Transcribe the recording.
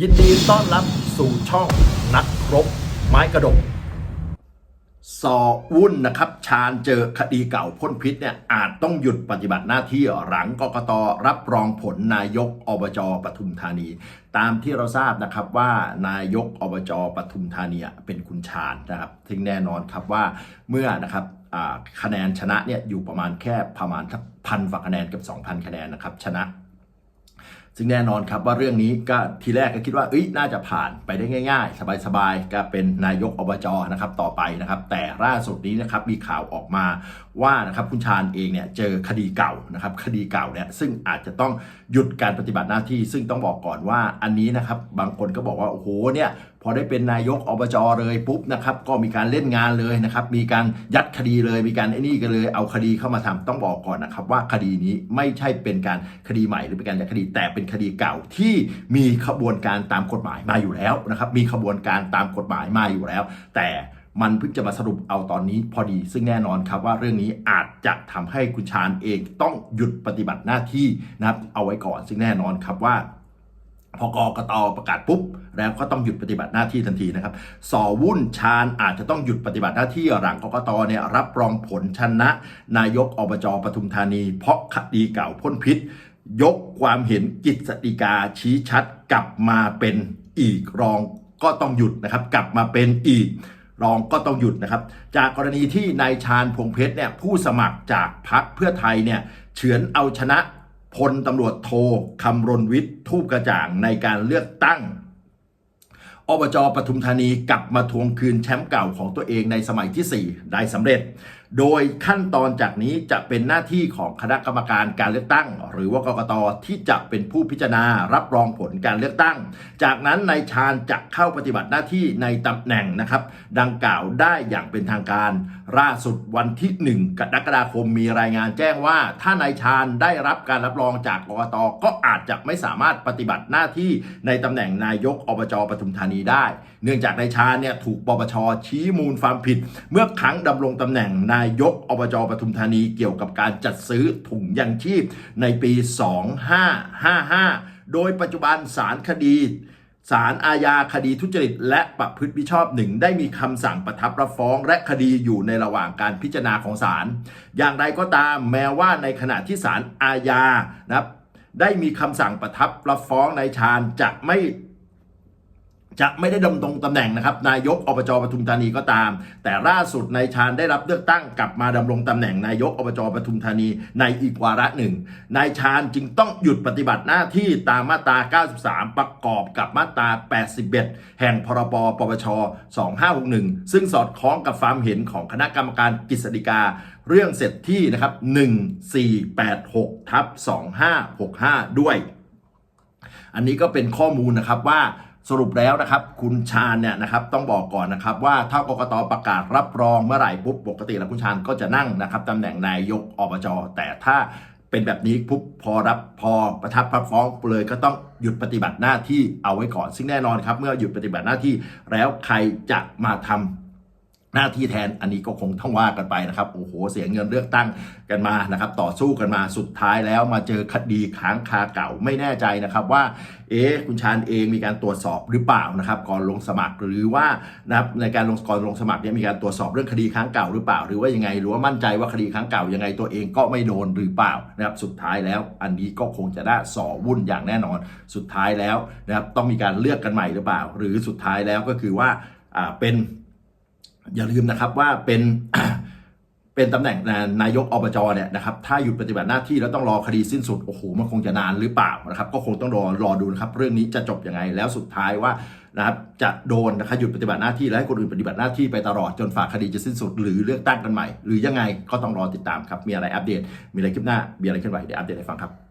ยินดีต้อนรับสู่ช่องนักรบ ไม้กระดกสอวุ่นนะครับ ชาญเจอคดีเก่าพ่นพิษเนี่ยอาจต้องหยุดปฏิบัติหน้าที่หลังกกตรับรองผลนายกอบจปทุมธานี ตามที่เราทราบนะครับว่านายกอบจปทุมธานีเป็นคุณชาญนะครับซึ่งแน่นอนครับว่าเมื่อนะครับคะแนนชนะเนี่ยอยู่ประมาณแค่ประมาณพันฝ่าคะแนนกับ 2,000 คะแนนนะครับชนะ ซึ่งแน่นอนครับว่าเรื่องนี้ก็ทีแรกก็คิดว่าเอ้ยน่าจะผ่านไปได้ง่าย ๆ สบายๆก็เป็นนายกอบจนะครับต่อไปนะครับ แต่ล่าสุดนี้นะครับมีข่าวออกมาว่านะครับคุณชาญเองเนี่ยเจอคดีเก่านะครับคดีเก่าเนี่ยซึ่งอาจจะต้องหยุดการปฏิบัติหน้าที่ ซึ่งต้องบอกก่อนว่าอันนี้นะครับบางคนก็บอกว่าโอ้โหเนี่ยพอได้เป็นนายกอบจเลยปุ๊บนะครับก็มีการเล่นงานเลยนะครับมีการยัดคดีเลยมีการไอ้นี่กันเลย เอาคดีเข้ามาทำต้องบอกก่อนนะครับว่าคดีนี้ไม่ใช่เป็นการคดีใหม่หรือเป็นการยัดคดีแต่เป็นคดีเก่าที่มีขบวนการตามกฎหมายมาอยู่แล้วนะครับ มีขบวนการตามกฎหมายมาอยู่แล้ว แต่มันเพิ่งจะมาสรุปเอาตอนนี้พอดี ซึ่งแน่นอนครับว่าเรื่องนี้อาจจะทำให้คุณชาญเองต้องหยุดปฏิบัติหน้าที่นะครับ เอาไว้ก่อน ซึ่งแน่นอนครับว่าพอกกตประกาศปุ๊บ แล้วก็ต้องหยุดปฏิบัติหน้าที่ทันทีนะครับสอวุ่นชาญอาจจะต้องหยุดปฏิบัติหน้าที่หลังกกตเนี่ยรับรองผลชนะ นายกอบจปทุมธานี เพราะคดีเก่าพ่นพิษ ยกความเห็นกิจสติกาชี้ชัดกลับมาเป็นอีกรองก็ต้องหยุดนะครับ กลับมาเป็นอีกรองก็ต้องหยุดนะครับ จากกรณีที่นายชาญพงเพชรเนี่ยผู้สมัครจากพรรคเพื่อไทยเนี่ยเฉือนเอาชนะพลตำรวจโทคำรณวิทย์ทูปกระจ่างในการเลือกตั้งอบจปทุมธานีกลับมาทวงคืนแชมป์เก่าของตัวเองในสมัยที่ 4 ได้สำเร็จ โดยขั้นตอนจากนี้จะเป็นหน้าที่ของคณะกรรมการการเลือกตั้ง หรือว่ากกตที่จะเป็นผู้พิจารณารับรองผลการเลือกตั้ง จากนั้นนายชาญจะเข้าปฏิบัติหน้าที่ในตำแหน่งนะครับ ดังกล่าวได้อย่างเป็นทางการล่าสุดวันที่ 1 กรกฎาคมมีรายงานแจ้งว่า ถ้านายชาญได้รับการรับรองจากกกตก็อาจจะไม่สามารถปฏิบัติหน้าที่ในตำแหน่งนายกอบจปทุมธานีได้ เนื่องจากนายชาญเนี่ยถูกปปชชี้มูลความผิด เมื่อครั้งดำรงตำแหน่งนายยกอบจปทุมธานีเกี่ยวกับการจัดซื้อถุงยังชีพในปี 2555 โดยปัจจุบันศาลคดีศาลอาญาคดีทุจริต และประพฤติมิชอบหนึ่งได้มีคำสั่งประทับรับฟ้อง และคดีอยู่ในระหว่างการพิจารณาของศาลอย่างไรก็ตามแม้ว่าในขณะที่ศาลอาญานะครับได้มีคำสั่งประทับรับฟ้องนายชาญจะไม่ จะไม่ได้ดำรงตำแหน่งนะครับนายกอบจปทุมธานีก็ตาม แต่ล่าสุดนายชาญได้รับเลือกตั้งกลับมาดำรงตำแหน่งนายกอบจปทุมธานีในอีกวาระหนึ่งนายชาญจึงต้องหยุดปฏิบัติหน้าที่ตามมาตรา 93 ประกอบกับมาตรา 81 แห่งพรบปปช 2561 ซึ่งสอดคล้องกับความเห็นของคณะกรรมการกฤษฎีกา เรื่องเสร็จที่นะครับ1486ทับ2565 ด้วย อันนี้ก็เป็นข้อมูลนะครับว่า สรุปแล้วนะครับคุณชาญเนี่ยนะครับต้องบอกก่อนนะครับว่าถ้ากกตประกาศรับรองเมื่อไหร่ปุ๊บปกติแล้วคุณชาญก็จะนั่งนะครับตำแหน่งนายกอบจแต่ถ้าเป็นแบบนี้ปุ๊บพอรับพอประทับรับฟ้องเลยก็ต้องหยุดปฏิบัติหน้าที่เอาไว้ก่อน ซึ่งแน่นอนครับ เมื่อหยุดปฏิบัติหน้าที่แล้วใครจะมาทำ หน้าที่แทนอันนี้ก็คงต้องว่ากันไปนะครับโอ้โหเสียเงินเลือกตั้งกันมานะครับ ต่อสู้กันมาสุดท้ายแล้วมาเจอคดีค้างคาเก่าไม่แน่ใจนะครับว่าเอ๊คุณชาญเองมีการตรวจสอบหรือเปล่านะครับ ก่อนลงสมัครหรือว่านะครับในการลงก่อนลงสมัครเนี่ยมีการตรวจสอบเรื่องคดีค้างเก่าหรือเปล่า หรือว่ายังไงหรือว่ามั่นใจว่าคดีค้างเก่ายังไงตัวเองก็ไม่โดนหรือเปล่านะครับสุดท้ายแล้วอันนี้ก็คงจะได้สอวุ่นอย่างแน่นอน สุดท้ายแล้วนะครับต้องมีการเลือกกันใหม่หรือเปล่า หรือสุดท้ายแล้วก็คือว่าอ่าเป็น อย่าลืมนะครับว่าเป็นเป็นตำแหน่งนายกอบจเนี่ยนะครับถ้าหยุดปฏิบัติหน้าที่แล้วต้องรอคดีสิ้นสุดโอ้โหมันคงจะนานหรือเปล่านะครับ ก็คงต้องรอรอดูนะครับเรื่องนี้จะจบยังไงแล้วสุดท้ายว่านะครับจะโดนนะครับหยุดปฏิบัติหน้าที่และให้คนอื่นปฏิบัติหน้าที่ไปตลอดจนฝากคดีจะสิ้นสุด หรือเลือกตั้งกันใหม่ หรือยังไงก็ต้องรอติดตามครับมีอะไรอัปเดต มีอะไรคลิปหน้ามีอะไรเคลื่อนไหวเดี๋ยวอัปเดตให้ฟังครับ